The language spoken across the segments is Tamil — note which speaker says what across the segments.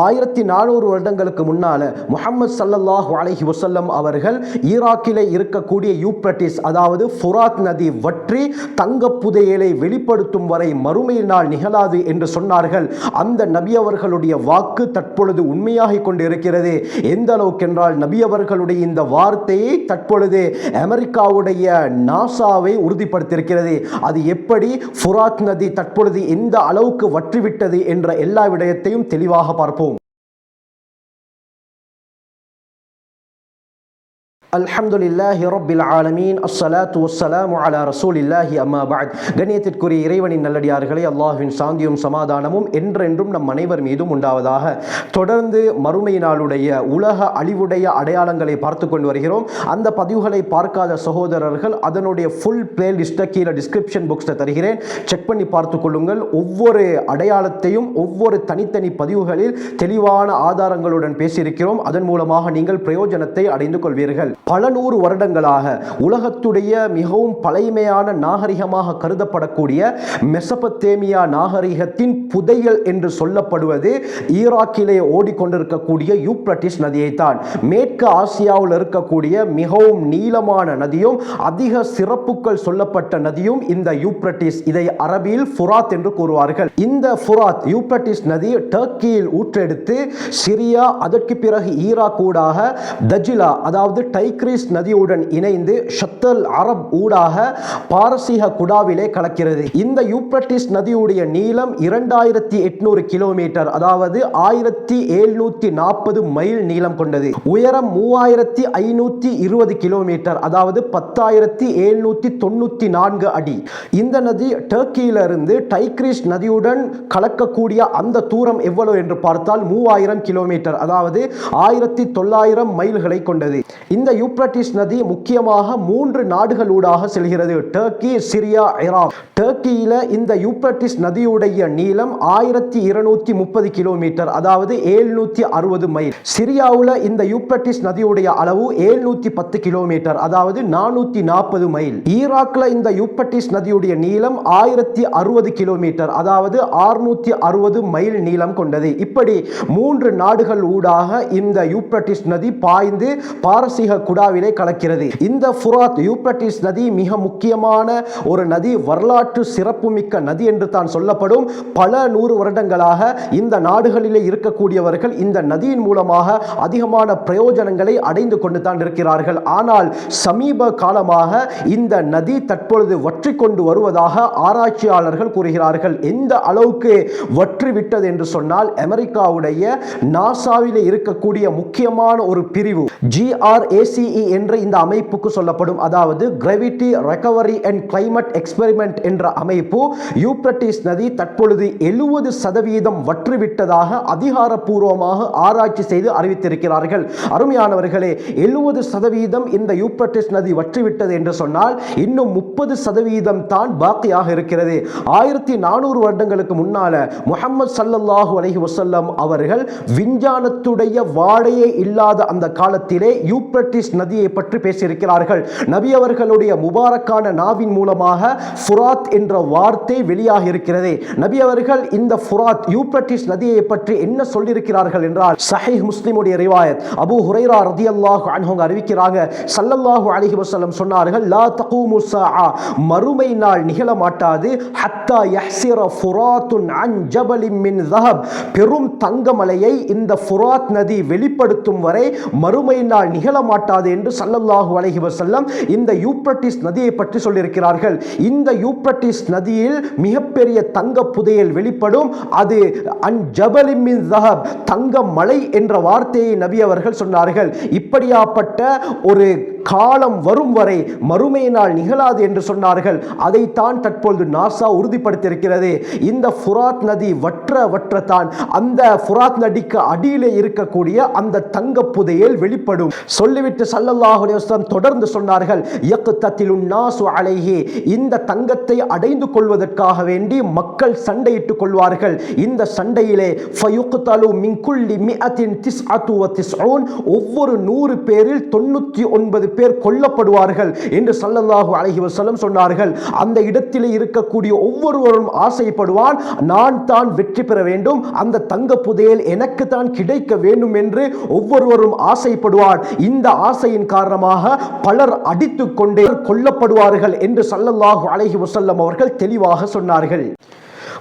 Speaker 1: ஆயிரத்தி நானூறு வருடங்களுக்கு முன்னால முகமது சல்லல்லாஹ் அலஹி வசல்லம் அவர்கள் ஈராக்கிலே இருக்கக்கூடிய யூப்ரட்டிஸ் அதாவது ஃபுராத் நதி வற்றி தங்க புதையலை வெளிப்படுத்தும் வரை மறுமை நாள் நிகழாது என்று சொன்னார்கள். அந்த நபியவர்களுடைய வாக்கு தற்பொழுது உண்மையாகி கொண்டிருக்கிறது. எந்த அளவுக்கு என்றால் நபியவர்களுடைய இந்த வார்த்தையை தற்பொழுது அமெரிக்காவுடைய நாசாவை உறுதிப்படுத்தியிருக்கிறது. அது எப்படி? ஃபுராத் நதி தற்பொழுது எந்த அளவுக்கு வற்றிவிட்டது என்ற எல்லா விடயத்தையும் தெளிவாக பார்ப்போம். அல்ஹம்துலில்லாஹி ரொபில் ஆலமீன். அஸ்ஸலாத்து வssalamu அலா ரசூலில்லாஹி அம்மா பாத் கண்ணியத்திற்குரிய இறைவனின் நல்லடியார்களே அல்லாஹுவின் சாந்தியும் சமாதானமும் என்றென்றும் நம் அனைவர் மீதும் உண்டாவதாக. தொடர்ந்து மறுமை நாளுடைய உலக அழிவுடைய அடையாளங்களை பார்த்து கொண்டு வருகிறோம். அந்த பதிவுகளை பார்க்காத சகோதரர்கள் அதனுடைய ஃபுல் பிளேலிஸ்ட்டை கீழே டிஸ்கிரிப்ஷன் புக்ஸை தருகிறேன். செக் பண்ணி பார்த்து கொள்ளுங்கள். ஒவ்வொரு அடையாளத்தையும் ஒவ்வொரு தனித்தனி பதிவுகளில் தெளிவான ஆதாரங்களுடன் பேசியிருக்கிறோம். அதன் மூலமாக நீங்கள் பிரயோஜனத்தை அடைந்து கொள்வீர்கள். பல நூறு வருடங்களாக உலகத்துடைய மிகவும் பழைமையான நாகரிகமாக கருதப்படக்கூடிய மெசபத்தேமியா நாகரிகத்தின் புதையல் என்று சொல்லப்படுவது ஈராக்கிலே ஓடிக்கொண்டிருக்கக்கூடிய யூப்ரட்டிஸ் நதியைத்தான். மேற்கு ஆசியாவில் இருக்கக்கூடிய மிகவும் நீளமான நதியும் அதிக சிறப்புகள் சொல்லப்பட்ட நதியும் இந்த யூப்ரட்டிஸ். இதை அரபியில் ஃபுராத் என்று கூறுவார்கள். இந்த ஃபுராத் யூப்ரட்டிஸ் நதி டர்க்கியில் ஊற்றெடுத்து சிரியா அதற்கு பிறகு ஈராக் ஊடாக தஜிலா அதாவது டைக்ரீஸ் நதியுடன் இணைந்து ஷத்தல் அரப் ஊடாக பாரசீக குடாவிலே கலக்கிறது. இந்த யூப்ரட்டிஸ் நதியுடைய நீளம் இரண்டாயிரத்தி எட்நூறு கிலோமீட்டர் அதாவது ஆயிரத்தி எழுநூத்தி நாற்பது மைல் நீளம் கொண்டது. உயரம் மூவாயிரத்தி ஐநூத்தி இருபது கிலோமீட்டர் அதாவது பத்தாயிரத்தி எழுநூத்தி தொண்ணூத்தி நான்கு அடி. இந்த நதி டர்க்கியிலிருந்து டைக்ரிஸ் நதியுடன் கலக்கக்கூடிய அந்த தூரம் எவ்வளவு என்று பார்த்தால் மூவாயிரம் கிலோமீட்டர் அதாவது ஆயிரத்தி தொள்ளாயிரம் மைல்களை கொண்டது. இந்த யூப்ரட்டிஸ் நதி முக்கியமாக மூன்று நாடுகளூடாக செல்கிறது. டர்க்கி சிரியா ஈராக் டர்க்கியில் இந்த யூப்ரட்டிஸ் நதியுடைய நீளம் ஆயிரத்தி இருநூத்தி முப்பது கிலோமீட்டர் அதாவது ஏழ்நூத்தி அறுபது மைல். சிரியாவில் இந்த யூப்ரட்டிஸ் நதியுடைய அளவு ஏழ்நூத்தி பத்து கிலோமீட்டர் அதாவது நானூத்தி நாற்பது மைல். ஈராக்ல இந்த யூப்ரட்டிஸ் நதியுடைய நீளம் ஆயிரத்தி அறுபது கிலோமீட்டர் அதாவது ஆறுநூத்தி அறுபது மைல் நீளம் கொண்டது. இப்படி மூன்று நாடுகள் ஊடாக இந்த யூப்ரட்டிஸ் நதி பாய்ந்து பாரசீக குடாவிலே கலக்கிறது. இந்த ஃபுராத் யூப்ரட்டிஸ் நதி மிக முக்கியமான ஒரு நதி வரலாற்று சிறப்புமிக்க நதி என்று தான் சொல்லப்படும். பல நூறு வருடங்களாக இந்த நாடுகளிலே இருக்கக்கூடியவர்கள் இந்த நதியின் மூலமாக அதிகமான பிரயோஜனங்களை அடைந்து கொண்டு தான் இருக்கிறார்கள். ஆனால் சமீப காலமாக இந்த நதி தற்பொழுது வற்றி கொண்டு வருவதாக ஆராய்ச்சியாளர்கள் கூறுகிறார்கள். எந்த அளவுக்கு வற்றி விட்டது என்று சொன்னால் அமெரிக்காவுடைய நாசாவிலே இருக்கக்கூடிய முக்கியமான ஒரு பிரிவு ஏசிஇ என்ற இந்த அமைப்புக்கு சொல்லப்படும். அதாவது gravity recovery and climate experiment என்ற அமைப்பு யூப்ரட்டிஸ் நதி தற்பொழுது எழுபது சதவீதம் வற்றுவிட்டதாக அதிகாரப்பூர்வமாக ஆராய்ச்சி செய்து அறிவித்திருக்கிறார்கள். அருமையானவர்களே எழுபது சதவீதம் இந்த யூப்ரட்டிஸ் நதி வற்றிவிட்டது என்று சொன்னால் இன்னும் முப்பது சதவீதம் தான் பாக்கியாக இருக்கிறது. ஆயிரத்தி நானூறு வருடங்களுக்கு முன்னால முகமது சல்லல்லாஹு அலஹி வசல்லம் அவர்கள் விஞ்ஞானத்துடைய வாடையே இல்லாத அந்த காலத்திலே யூப்ரட்டிஸ் யூப்ரட்டிஸ் நதியை பற்றி பேசியிருக்கிறார்கள். நபி அவர்களுடைய முபாரக்கான நாவின் மூலமாக ஃபுராத் என்ற வார்த்தை வெளியாக இருக்கிறது. நபி அவர்கள் இந்த ஃபுராத் யூப்ரட்டிஸ் நதியை பற்றி என்ன சொல்லியிருக்கிறார்கள் என்றால் சஹீஹ் முஸ்லிமுடைய ரிவாயத். அபு ஹுரைரா ரதி அல்லாஹு அன்ஹோங்க அறிவிக்கிறாங்க. சல்லல்லாஹு அலஹி வசலம் சொன்னார்கள் லா தகூமு மறுமை நாள் நிகழ மாட்டாது. ஹத்தா யஹ்சிர ஃபுராத்துன் அன் ஜபலின் மின் தஹப். பெரும் தங்கமலையை இந்த ஃபுராத் நதி வெளிப்படுத்தும் வரை மறுமை நாள் நிகழ மாட்டாது. நடக்காது என்று சல்லல்லாஹு அலஹி வசல்லம் இந்த யூப்ரட்டிஸ் நதியை பற்றி சொல்லியிருக்கிறார்கள். இந்த யூப்ரட்டிஸ் நதியில் மிகப்பெரிய தங்க புதையல் வெளிப்படும். அது அன் ஜபலிமின் தங்க மலை என்ற வார்த்தையை நபி அவர்கள் சொன்னார்கள். இப்படியாப்பட்ட ஒரு காலம் வரும் வரை மறுமை நாள் நிகழாது என்று சொன்னார்கள். அதைத்தான் தற்பொழுது நாசா உறுதிப்படுத்தியிருக்கிறது. இந்த ஃபுராத் நதி வற்ற வற்றத்தான் அந்த ஃபுராத் நதிக்கு அடியிலே இருக்கக்கூடிய அந்த தங்க புதையல் வெளிப்படும். சொல்லிவிட்டு சல்லல்லாஹு தொடர்ந்து சொன்னார்கள் யக்தத்திலுன் நாசு அலைஹி. இந்த தங்கத்தை அடைந்து கொள்வதற்காக வேண்டி மக்கள் சண்டையிட்டுக் கொள்வார்கள். இந்த சண்டையிலே ஃபயுக்தலு மிஅத்தின் ஒவ்வொரு நூறு பேரில் தொண்ணூற்றி ஒன்பது பேர் கொல்லப்படுவார்கள் என்று சல்லல்லாஹு அலைஹி வஸல்லம் சொன்னார்கள். அந்த இடத்திலே இருக்கக்கூடிய ஒவ்வொருவரும் ஆசைப்படுவான் நான் தான் வெற்றி பெற வேண்டும் அந்த தங்க புதையல் எனக்கு தான் கிடைக்க வேண்டும் என்று ஒவ்வொருவரும் ஆசைப்படுவார் இந்த ஆசையின் காரணமாக பலர் அடித்துக்கொண்டே கொல்லப்படுவார்கள் என்று சல்லல்லாஹு அலைஹி வஸல்லம் அவர்கள் தெளிவாக சொன்னார்கள்.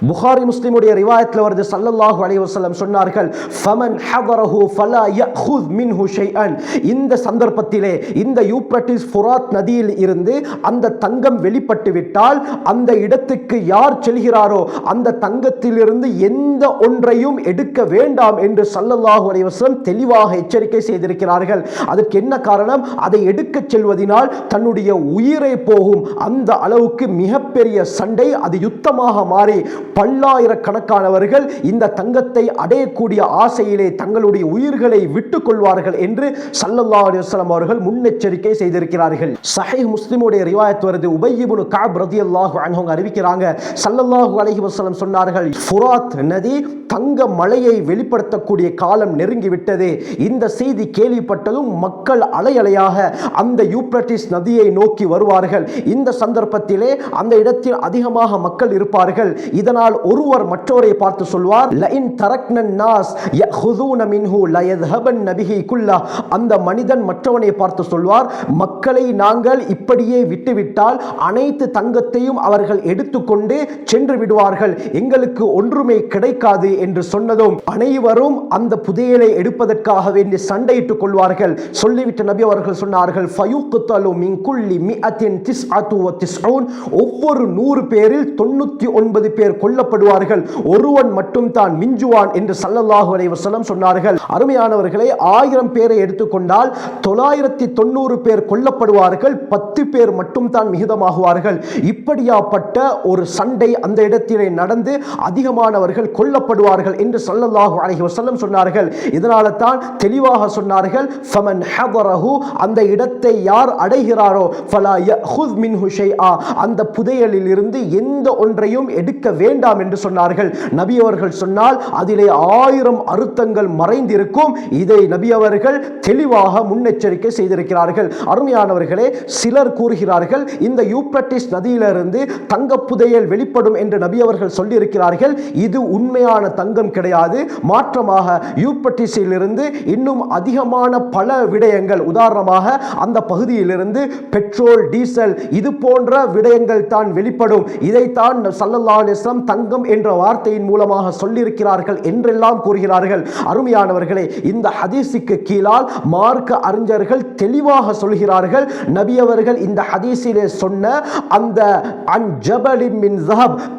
Speaker 1: புகாரி முஸ்லிமுடைய ரிவாயத்தில் வருது சல்லல்லாஹு அலைஹி வஸல்லம் சொன்னார்கள் ஃபமன் ஹதரஹு ஃபலா யஹுத் மின்ஹு ஷைஅன். இந்த சந்தர்ப்பத்திலே இந்த யூப்ரட்டிஸ் ஃபுராத் நதியில் இருந்து அந்த தங்கம் வெளிப்பட்டு விட்டால் அந்த இடத்துக்கு யார் செல்கிறாரோ அந்த தங்கத்திலிருந்து எந்த ஒன்றையும் எடுக்க வேண்டாம் என்று சல்லல்லாஹு அலைஹி வஸல்லம் தெளிவாக எச்சரிக்கை செய்திருக்கிறார்கள். அதற்கு என்ன காரணம்? அதை எடுக்கச் செல்வதினால் தன்னுடைய உயிரை போகும். அந்த அளவுக்கு மிகப்பெரிய சண்டை அது யுத்தமாக மாறி பல்லாயிரக்கணக்கானவர்கள் இந்த தங்கத்தை அடையக்கூடிய ஆசையிலே தங்களுடைய உயிர்களை விட்டுக் கொள்வார்கள் என்று சல்லல்லா அலிஸ்லாம் அவர்கள் முன்னெச்சரிக்கை செய்திருக்கிறார்கள். சஹை முஸ்லிமுடைய ரிவாயத் வருது. உபய்யிபுனு ரதி அல்லாஹு அன்ஹு அறிவிக்கிறாங்க. சல்லல்லாஹு அலஹி வசலம் சொன்னார்கள் ஃபுராத் நதி தங்க மலையை வெளிப்படுத்தக்கூடிய காலம் நெருங்கிவிட்டது. இந்த செய்தி கேள்விப்பட்டதும் மக்கள் அலையலையாக அந்த யூப்ரட்டிஸ் நதியை நோக்கி வருவார்கள். இந்த சந்தர்ப்பத்திலே அந்த இடத்தில் அதிகமாக மக்கள் இருப்பார்கள். இதனால் ஒருவர் மற்றவரை பார்த்து சொல்வார் லைன் தரக்னன் நாஸ் யஹுதூன மின்ஹு லயத்ஹபன் நபிஹி குல்லா. அந்த மனிதன் மற்றவனை பார்த்து சொல்வார் மக்களை நாங்கள் இப்படியே விட்டுவிட்டால் அனைத்து தங்கத்தையும் அவர்கள் எடுத்துக்கொண்டு சென்று விடுவார்கள். எங்களுக்கு ஒன்றுமே கிடைக்காது என்று சொன்னதும் அனைவரும் அந்த புதையலை எடுப்பதற்காக வேண்டி சண்டையிட்டுக் கொள்வார்கள். சொல்லிவிட்ட நபி அவர்கள் சொன்னார்கள் ஒவ்வொரு நூறு பேரில் தொண்ணூத்தி ஒன்பது பேர் கொல்லப்படுவார்கள். ஒருவன் மட்டும் தான் மிஞ்சுவான் என்று சல்லல்லாஹு அலைஹி வஸல்லம் சொன்னார்கள். அருமையானவர்களை ஆயிரம் பேரை எடுத்துக்கொண்டால் தொள்ளாயிரத்தி தொண்ணூறு பேர் கொல்லப்படுவார்கள் பத்து பேர் மட்டும் தான் மிகிதமாகுவார்கள். இப்படியாப்பட்ட ஒரு சண்டை அந்த இடத்திலே நடந்து அதிகமானவர்கள் கொல்லப்படுவார்கள் என்று சல்லல்லாஹு அலைஹி வஸல்லம் சொன்னார்கள். இதனால தான் தெளிவாக சொன்னார்கள் ஃபமன் ஹதரஹு அந்த இடத்தை யார் அடைகிறாரோ ஃபலா யஹுத் மின்ஹு ஷைஆ அந்த புதையலில் இருந்து எந்த ஒன்றையும் எடுக்க வேண்டும் என்று சொன்னார்கள். நபி அவர்கள் சொன்னால் அதிலே ஆயிரம் அறுத்தங்கள் மறைந்திருக்கும். இதை நபி அவர்கள் தெளிவாக முன்னெச்சரிக்கை செய்திருக்கிறார்கள். அருமையானவர்களே சிலர் கூறுகிறார்கள் இந்த யூப்ரட்டிஸ் நதியிலிருந்து தங்க புதையல் வெளிப்படும் என்று நபி அவர்கள் சொல்லியிருக்கிறார்கள். இது உண்மையான தங்கம் கிடையாது. மாற்றமாக யூப்ரட்டிஸிலிருந்து இன்னும் அதிகமான பல விடயங்கள் உதாரணமாக அந்த பகுதியிலிருந்து பெட்ரோல் டீசல் இது போன்ற விடயங்கள் தான் வெளிப்படும். இதைத்தான் சல்லல்லா அலிஸ்லாம் தங்கம் என்ற வார்த்தையின் மூலமாக சொல்லியிருக்கிறார்கள் என்றெல்லாம் கூறுகிறார்கள். அருமையானவர்களே இந்த ஹதீஸுக்கு கீழால் மார்க்க அறிஞர்கள் தெளிவாக சொல்கிறார்கள். நபி அவர்கள் இந்த ஹதீஸிலே சொன்ன அந்த அன்ஜபலின்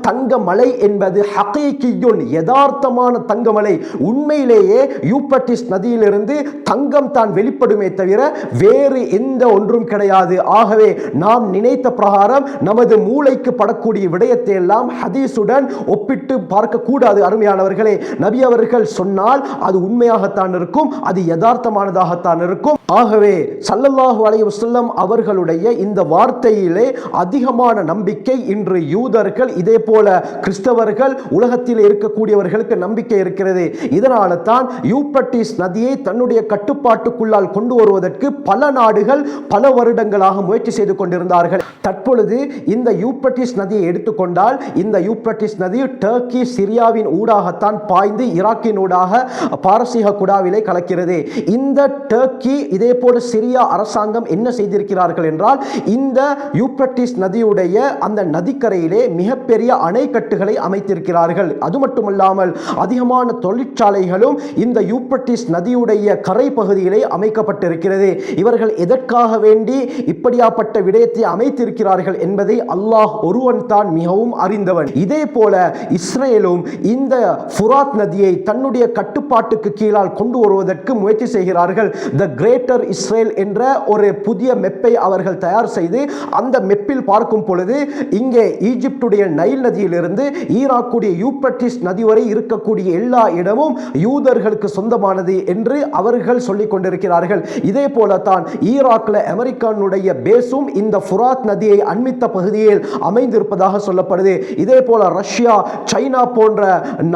Speaker 1: தங்க மலை என்பது ஹகீகியுன் யதார்த்தமான தங்கமலை. உண்மையிலேயே யூப்பட்டிஸ் நதியிலிருந்து தங்கம் தான் வெளிப்படுமே தவிர வேறு எந்த ஒன்றும் கிடையாது. ஆகவே நாம் நினைத்த பிரகாரம் நமது மூளைக்கு படக்கூடிய விடயத்தை எல்லாம் ஹதீஸுடன் ஒப்பிட்டு பார்க்கக்கூடாது. அருமையானவர்களே நபி அவர்கள் சொன்னால் அது உண்மையாகத்தான் இருக்கும் அது யதார்த்தமானதாகத்தான் இருக்கும். ஆகவே சல்லல்லாஹு அலைய வசல்லம் அவர்களுடைய இந்த வார்த்தையிலே அதிகமான நம்பிக்கை இன்று யூதர்கள் இதே போல கிறிஸ்தவர்கள் உலகத்தில் இருக்கக்கூடியவர்களுக்கு நம்பிக்கை இருக்கிறது. இதனால தான் யூப்பட்டிஸ் நதியை தன்னுடைய கட்டுப்பாட்டுக்குள்ளால் கொண்டு வருவதற்கு பல நாடுகள் பல வருடங்களாக முயற்சி செய்து கொண்டிருந்தார்கள். தற்பொழுது இந்த யூப்பட்டிஸ் நதியை எடுத்துக்கொண்டால் இந்த யூப்பட்டிஸ் நதி டர்க்கி சிரியாவின் ஊடாகத்தான் பாய்ந்து ஈராக்கின் ஊடாக பாரசீக குடாவிலே கலக்கிறது. இந்த டர்க்கி இதே போல சிரியா அரசாங்கம் என்ன செய்திருக்கிறார்கள் என்றால் இந்த யூப்ரட்டிஸ் நதியுடைய அந்த நதிக்கரையிலே மிகப்பெரிய அணைக்கட்டுகளை அமைத்திருக்கிறார்கள். அது மட்டுமல்லாமல் அதிகமான தொழிற்சாலைகளும் இந்த யூப்ரட்டிஸ் நதியுடைய கரை பகுதியிலே அமைக்கப்பட்டிருக்கிறது. இவர்கள் எதற்காக வேண்டி இப்படியாப்பட்ட விடயத்தை அமைத்திருக்கிறார்கள் என்பதை அல்லாஹ் ஒருவன் தான் மிகவும் அறிந்தவன். இதே போல இஸ்ரேலும் இந்த ஃபுராத் நதியை தன்னுடைய கட்டுப்பாட்டுக்கு கீழால் கொண்டு வருவதற்கு முயற்சி செய்கிறார்கள். த கிரேட்டர் இஸ்ரேல் என்ற ஒரு புதிய மெப்பை அவர்கள் தயார் செய்து அந்த மெப்பில் பார்க்கும் பொழுது இங்கே ஈஜிப்டுடைய நைல் நதியிலிருந்து ஈராக்குடைய யூப்பட்டிஸ் நதி வரை இருக்கக்கூடிய எல்லா இடமும் யூதர்களுக்கு சொந்தமானது என்று அவர்கள் சொல்லிக் கொண்டிருக்கிறார்கள் இதே போலத்தான் தான் ஈராக்கில் அமெரிக்கானுடைய பேஸும் இந்த ஃபுராத் நதியை அண்மித்த பகுதியில் அமைந்திருப்பதாக சொல்லப்படுது. இதே போல ரஷ்யா சைனா போன்ற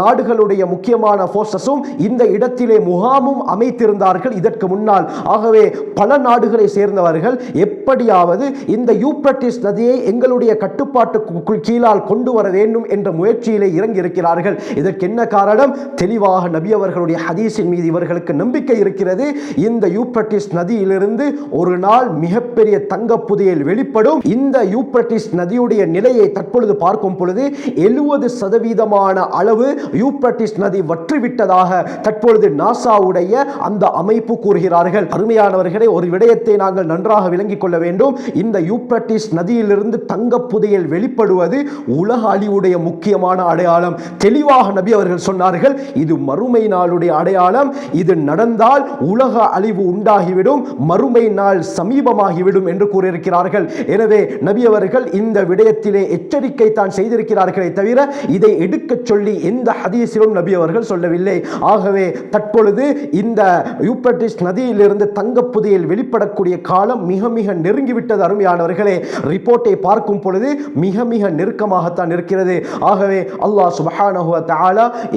Speaker 1: நாடுகளுடைய முக்கியமான போர்சஸும் இந்த இடத்திலே முகாமும் அமைத்திருந்தார்கள். இதற்கு முன்னால் ஆகவே பல நாடுகளை சேர்ந்தவர்கள் எப்படியாவது இந்த யூப்ரட்டிஸ் நதியை எங்களுடைய கட்டுப்பாட்டுக்குள் கீழால் கொண்டு வர வேண்டும் என்ற முயற்சியிலே இறங்கியிருக்கிறார்கள். இதற்கு என்ன காரணம்? தெளிவாக நபி அவர்களுடைய ஹதீஸின் மீது இவர்களுக்கு நம்பிக்கை இருக்கிறது. இந்த யூப்ரட்டிஸ் நதியிலிருந்து ஒரு நாள் மிகப்பெரிய தங்க புதையல் வெளிப்படும். இந்த யூப்ரட்டிஸ் நதியுடைய நிலையை தற்பொழுது பார்க்கும் பொழுது எழுபது சதவீதமான அளவு யூப்ரட்டிஸ் நதி வற்றிவிட்டதாக தற்பொழுது நாசாவுடைய அந்த அமைப்பு கூறுகிறார்கள். அருமையானவர்களே ஒரு விடயத்தை நாங்கள் நன்றாக விளங்கிக் கொள்ள வேண்டும். இந்த யூப்ரட்டிஸ் நதியிலிருந்து தங்க புதையல் வெளிப்படுவது உலக அழிவுடைய முக்கியமான அடையாளம். தெளிவாக நபி அவர்கள் சொன்னார்கள் இது மறுமை நாளுடைய அடையாளம். இது நடந்தால் உலக அழிவு உண்டாகிவிடும் மறுமை நாள் சமீபமாகிவிடும் என்று கூறியிருக்கிறார்கள். எனவே நபி அவர்கள் இந்த விடயத்திலே எச்சரிக்கை தான் செய்திருக்கிறார்களே தவிர இதை எடுக்கச் சொல்லி எந்த ஹதீஸிலும் நபி அவர்கள் சொல்லவில்லை. ஆகவே தற்பொழுது இந்த யூப்ரட்டிஸ் நதியிலிருந்து தங்கப் புதையல் வெளிப்படக்கூடிய காலம் மிக மிக நெருங்கிவிட்டது அருமையானவர்களே. ரிப்போர்ட்டை பார்க்கும் பொழுது மிக மிக நெருக்கமாகத்தான் இருக்கிறது. ஆகவே அல்லாஹ் சுபஹானஹு வ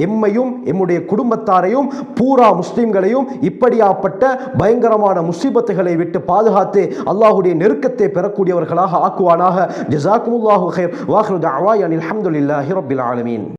Speaker 1: எம்மையும் எம்முடைய குடும்பத்தாரையும் பூரா முஸ்லீம்களையும் இப்படியாப்பட்ட பயங்கரமான முசீபத்துகளை விட்டு பாதுகாத்து அல்லாஹுடைய நெருக்கத்தை பெறக்கூடியவர்களாக ஆக்குவானாக. ஜஸாக்குமுல்லாஹு ஹைர் வாஹ்ரு தஅவாயன் அல்ஹம்துலில்லாஹி ரபில் ஆலமீன்.